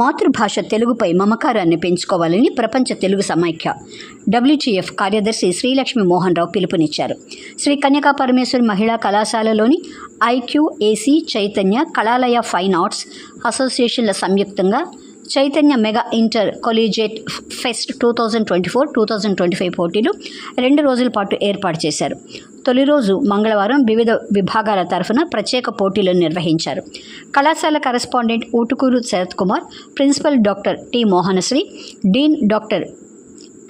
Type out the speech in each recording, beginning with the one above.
మాతృభాష తెలుగుపై మమకారాన్ని పెంచుకోవాలని ప్రపంచ తెలుగు సమైక్య డబ్ల్యూటీఎఫ్ కార్యదర్శి శ్రీలక్ష్మి మోహన్ రావు పిలుపునిచ్చారు. శ్రీ కన్యకా పరమేశ్వరి మహిళా కళాశాలలోని IQAC Chaitanya Kalalaya fine arts అసోసియేషన్ల సంయుక్తంగా Chaitanya mega inter collegiate fest two thousand twenty four two thousand twenty five పోటీలు రెండు రోజుల పాటు ఏర్పాటు చేశారు. తొలి రోజు మంగళవారం వివిధ విభాగాల తరఫున ప్రత్యేక పోటీలను నిర్వహించారు. కళాశాల correspondent Utukuru Sarath Kumar principal doctor T Mohanasri dean doctor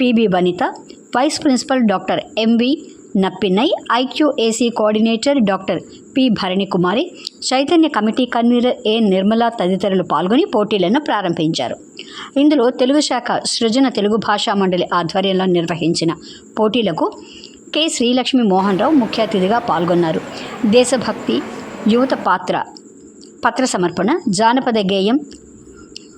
PB Vanitha vice principal doctor MV Nappinai IQAC coordinator doctor P Bharani Kumari Chaitanya committee convener A Nirmala తదితరులు పాల్గొని పోటీలను ప్రారంభించారు. ఇందులో తెలుగు శాఖ సృజన తెలుగు భాషా మండలి ఆధ్వర్యంలో నిర్వహించిన పోటీలకు కె. శ్రీలక్ష్మి మోహన్ రావు ముఖ్య అతిథిగా పాల్గొన్నారు. దేశభక్తి యువత పాత్ర పత్ర సమర్పణ జానపద గేయం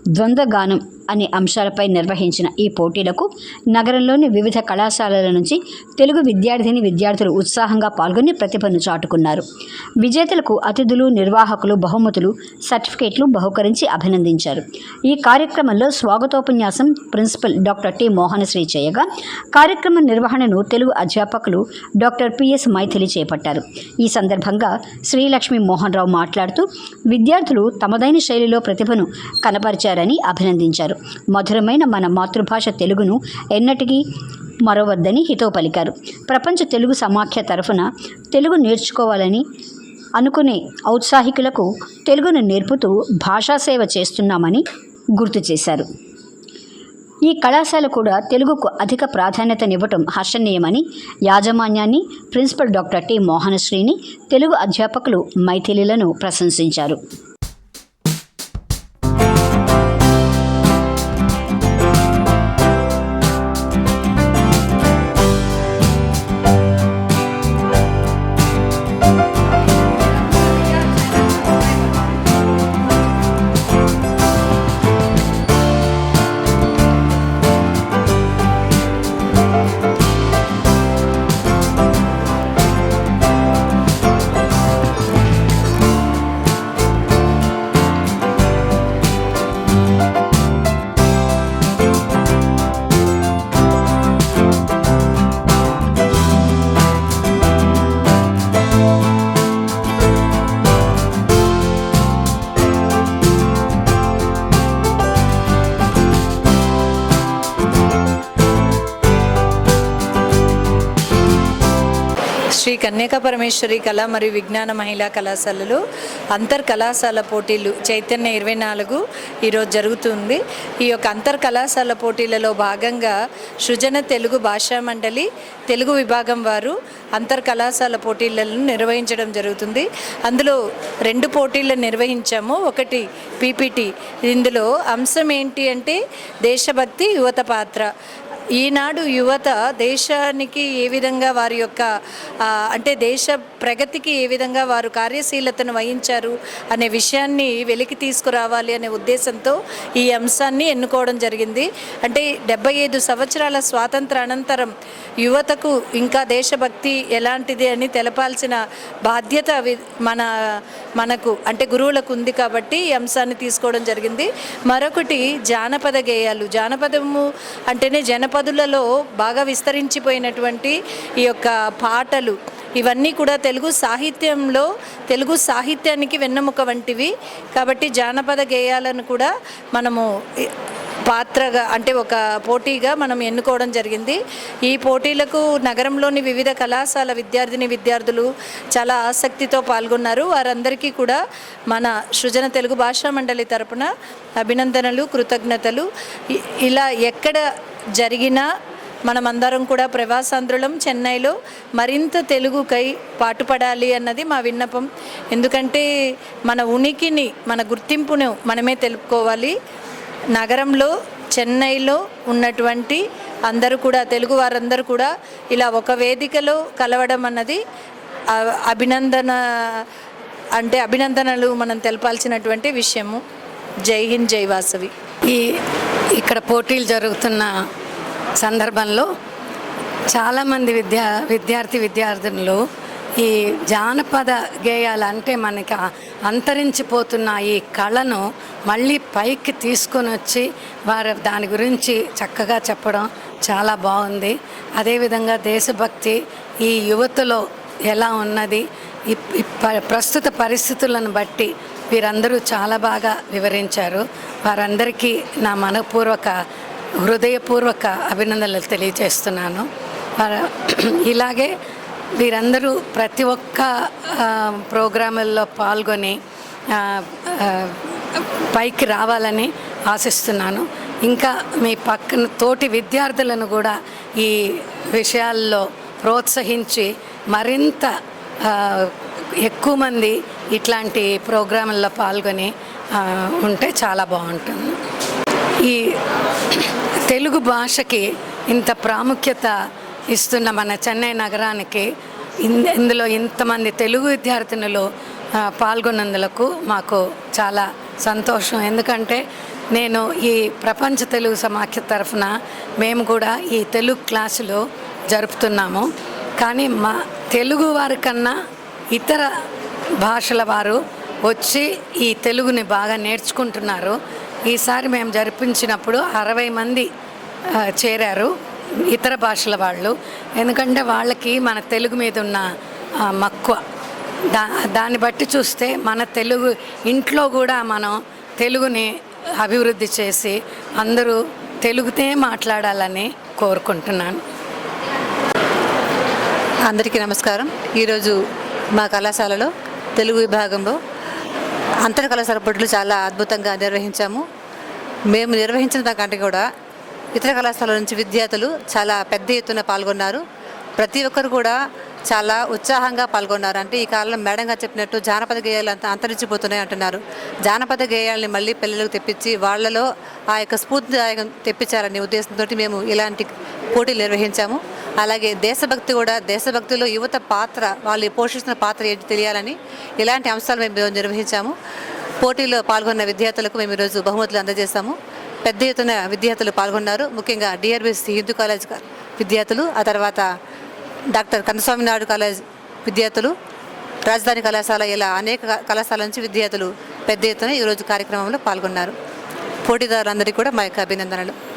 ద్వంద్వగానం అనే అంశాలపై నిర్వహించిన ఈ పోటీలకు నగరంలోని వివిధ కళాశాలల నుంచి తెలుగు విద్యార్థిని విద్యార్థులు ఉత్సాహంగా పాల్గొని ప్రతిభను చాటుకున్నారు. విజేతలకు అతిథులు నిర్వాహకులు బహుమతులు సర్టిఫికేట్లు బహుకరించి అభినందించారు. ఈ కార్యక్రమంలో స్వాగతోపన్యాసం ప్రిన్సిపల్ డాక్టర్ టి మోహనశ్రీ చేయగా కార్యక్రమ నిర్వహణను తెలుగు అధ్యాపకులు డాక్టర్ పిఎస్ మైథిలి చేపట్టారు. ఈ సందర్భంగా శ్రీలక్ష్మి మోహన్ రావు మాట్లాడుతూ విద్యార్థులు తమదైన శైలిలో ప్రతిభను కనపరిచారని అభినందించారు. మధురమైన మన మాతృభాష తెలుగును ఎన్నటికీ మరవద్దని హితో పలికారు. ప్రపంచ తెలుగు సమాఖ్య తరఫున తెలుగు నేర్చుకోవాలని అనుకునే ఔత్సాహికులకు తెలుగును నేర్పుతూ భాషా సేవ చేస్తున్నామని గుర్తు చేశారు. ఈ కళాశాల కూడా తెలుగుకు అధిక ప్రాధాన్యతనివ్వటం హర్షణీయమని యాజమాన్యాన్ని ప్రిన్సిపల్ డాక్టర్ టి. మోహనశ్రీని తెలుగు అధ్యాపకులు మైథిలీలను ప్రశంసించారు. శ్రీ కన్యకా పరమేశ్వరి కళ మరియు విజ్ఞాన మహిళా కళాశాలలో అంతర్ కళాశాల పోటీలు చైతన్య ఇరవై నాలుగు ఈరోజు జరుగుతుంది. ఈ యొక్క అంతర్ కళాశాల పోటీలలో భాగంగా సృజన తెలుగు భాషా మండలి తెలుగు విభాగం వారు అంతర్ కళాశాల పోటీలను నిర్వహించడం జరుగుతుంది. అందులో రెండు పోటీలు నిర్వహించాము. ఒకటి పీపీటీ. ఇందులో అంశం ఏంటి అంటే దేశభక్తి యువత పాత్ర. ఈనాడు యువత దేశానికి ఏ విధంగా వారి యొక్క అంటే దేశ ప్రగతికి ఏ విధంగా వారు కార్యశీలతను వహించారు అనే విషయాన్ని వెలికి తీసుకురావాలి అనే ఉద్దేశంతో ఈ అంశాన్ని ఎన్నుకోవడం జరిగింది. అంటే డెబ్బై ఐదు సంవత్సరాల స్వాతంత్ర అనంతరం యువతకు ఇంకా దేశభక్తి ఎలాంటిది అని తెలపాల్సిన బాధ్యత మన మనకు అంటే గురువులకు ఉంది కాబట్టి ఈ అంశాన్ని తీసుకోవడం జరిగింది. మరొకటి జానపద గేయాలు. జానపదము అంటేనే జన జనపదులలో బాగా విస్తరించిపోయినటువంటి ఈ యొక్క పాటలు ఇవన్నీ కూడా తెలుగు సాహిత్యంలో తెలుగు సాహిత్యానికి వెన్నెముక వంటివి. కాబట్టి జానపద గేయాలను కూడా మనము పాత్రగా అంటే ఒక పోటీగా మనం ఎన్నుకోవడం జరిగింది. ఈ పోటీలకు నగరంలోని వివిధ కళాశాల విద్యార్థిని విద్యార్థులు చాలా ఆసక్తితో పాల్గొన్నారు. వారందరికీ కూడా మన సృజన తెలుగు భాషా మండలి తరపున అభినందనలు కృతజ్ఞతలు. ఇలా ఎక్కడ జరిగిన మనమందరం కూడా ప్రవాసాంధ్రులం చెన్నైలో మరింత తెలుగుకై పాటుపడాలి అన్నది మా విన్నపం. ఎందుకంటే మన ఉనికిని మన గుర్తింపును మనమే తెలుపుకోవాలి. నగరంలో చెన్నైలో ఉన్నటువంటి అందరూ కూడా తెలుగు వారందరూ కూడా ఇలా ఒక వేదికలో కలవడం అన్నది అభినందన అంటే అభినందనలు మనం తెలపాల్సినటువంటి విషయము. జై హింద్ జై వాసవి. ఈ ఇక్కడ పోటీలు జరుగుతున్న సందర్భంలో చాలామంది విద్యా విద్యార్థి విద్యార్థినులు ఈ జానపద గేయాలు అంటే మనకి అంతరించిపోతున్న ఈ కళను మళ్ళీ పైకి తీసుకొని వచ్చి వారు దాని గురించి చక్కగా చెప్పడం చాలా బాగుంది. అదేవిధంగా దేశభక్తి ఈ యువతలో ఎలా ఉన్నది ప్రస్తుత పరిస్థితులను బట్టి వీరందరూ చాలా బాగా వివరించారు. వారందరికీ నా మనపూర్వక హృదయపూర్వక అభినందనలు తెలియజేస్తున్నాను. ఇలాగే వీరందరూ ప్రతి ఒక్క ప్రోగ్రాముల్లో పాల్గొని పైకి రావాలని ఆశిస్తున్నాను. ఇంకా మీ పక్కన తోటి విద్యార్థులను కూడా ఈ విషయాల్లో ప్రోత్సహించి మరింత ఎక్కువ మంది ఇట్లాంటి ప్రోగ్రాముల్లో పాల్గొని ఉంటే చాలా బాగుంటుంది. ఈ తెలుగు భాషకి ఇంత ప్రాముఖ్యత ఇస్తున్న మన చెన్నై నగరానికి ఇందులో ఇంతమంది తెలుగు విద్యార్థినులు పాల్గొన్నందులకు మాకు చాలా సంతోషం. ఎందుకంటే నేను ఈ ప్రపంచ తెలుగు సమాఖ్య తరఫున మేము కూడా ఈ తెలుగు క్లాసులు జరుపుతున్నాము. కానీ మా తెలుగు వారి కన్నా ఇతర భాషల వారు వచ్చి ఈ తెలుగుని బాగా నేర్చుకుంటున్నారు. ఈసారి మేము జరిపించినప్పుడు అరవై మంది చేరారు ఇతర భాషల వాళ్ళు. ఎందుకంటే వాళ్ళకి మన తెలుగు మీద ఉన్న మక్కువ. దా దాన్ని బట్టి చూస్తే మన తెలుగు ఇంట్లో కూడా మనం తెలుగుని అభివృద్ధి చేసి అందరూ తెలుగుతే మాట్లాడాలని కోరుకుంటున్నాను. అందరికీ నమస్కారం. ఈరోజు మా కళాశాలలో తెలుగు విభాగంలో అంతర్ కళాశాల పోటీలు చాలా అద్భుతంగా నిర్వహించాము. మేము నిర్వహించిన దానికంటే కూడా ఇతర కళాశాల నుంచి విద్యార్థులు చాలా పెద్ద ఎత్తున పాల్గొన్నారు. ప్రతి ఒక్కరు కూడా చాలా ఉత్సాహంగా పాల్గొన్నారు. అంటే ఈ కాలంలో మేడం గారు చెప్పినట్టు జానపద గేయాలు అంతా అంతరించిపోతున్నాయి అంటున్నారు. జానపద గేయాలని మళ్ళీ పిల్లలకు తెప్పించి వాళ్ళలో ఆ యొక్క స్ఫూర్తిదాయకం తెప్పించాలనే ఉద్దేశంతో మేము ఇలాంటి పోటీలు నిర్వహించాము. అలాగే దేశభక్తి కూడా దేశభక్తిలో యువత పాత్ర వాళ్ళు పోషిస్తున్న పాత్ర ఏంటి తెలియాలని ఇలాంటి అంశాలు మేము నిర్వహించాము. పోటీలో పాల్గొన్న విద్యార్థులకు మేము ఈరోజు బహుమతులు అందజేశాము. పెద్ద ఎత్తున విద్యార్థులు పాల్గొన్నారు. ముఖ్యంగా డిఆర్బిఎస్ హిందూ కాలేజ్ విద్యార్థులు ఆ తర్వాత డాక్టర్ కన్నస్వామి నాయుడు కాలేజ్ విద్యార్థులు రాజధాని కళాశాల ఇలా అనేక కళాశాల నుంచి విద్యార్థులు పెద్ద ఎత్తున ఈరోజు కార్యక్రమంలో పాల్గొన్నారు. పోటీదారులందరికీ కూడా మా యొక్క అభినందనలు.